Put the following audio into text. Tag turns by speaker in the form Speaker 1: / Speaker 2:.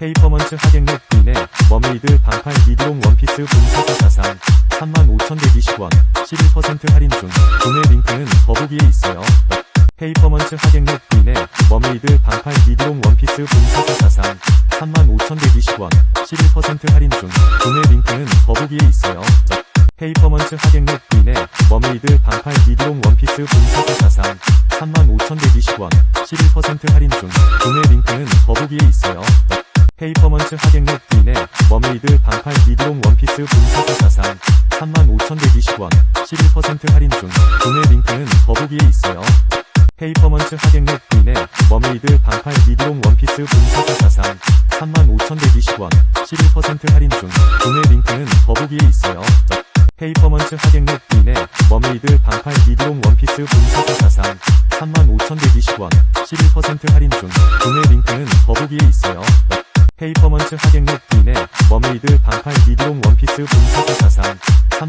Speaker 1: 페이퍼먼츠 하객넷 브이넷 머메이드 반팔 미드롱 원피스 분사자 자상 35,120원 11% 할인 중 구매 링크는 더보기에 있어요. 페이퍼먼츠 하객넷 브이넷 머메이드 반팔 미드롱 원피스 분사자 자상 35,120원 11% 할인 중 구매 링크는 더보기에 있어요. 페이퍼먼츠 하객넷 브이넷 머메이드 반팔 미드롱 원피스 분사자 자상 35,120원 11% 할인 중 구매 링크는 더보기에 있어요. 페이퍼먼츠 하객넷 브이넷 머메이드 반팔 미드롱 원피스 분사자 자상 35,120원 11% 할인 중 구매 링크는 더보기에 있어요. 페이퍼먼츠 하객넷 브이넷 머메이드 반팔 미드롱 원피스 분사자 자상 35,120원 11% 할인 중 구매 링크는 더보기에 있어요. 페이퍼먼츠 하객넷 브이넷 머메이드 반팔 미드롱 원피스 분사자 자상 35,120원 11% 할인 중 구매 링크는 더보기에 있어요. 페이퍼먼츠 하객넷 브이넷 머메이드 반팔 미드롱 원피스 분사자 자상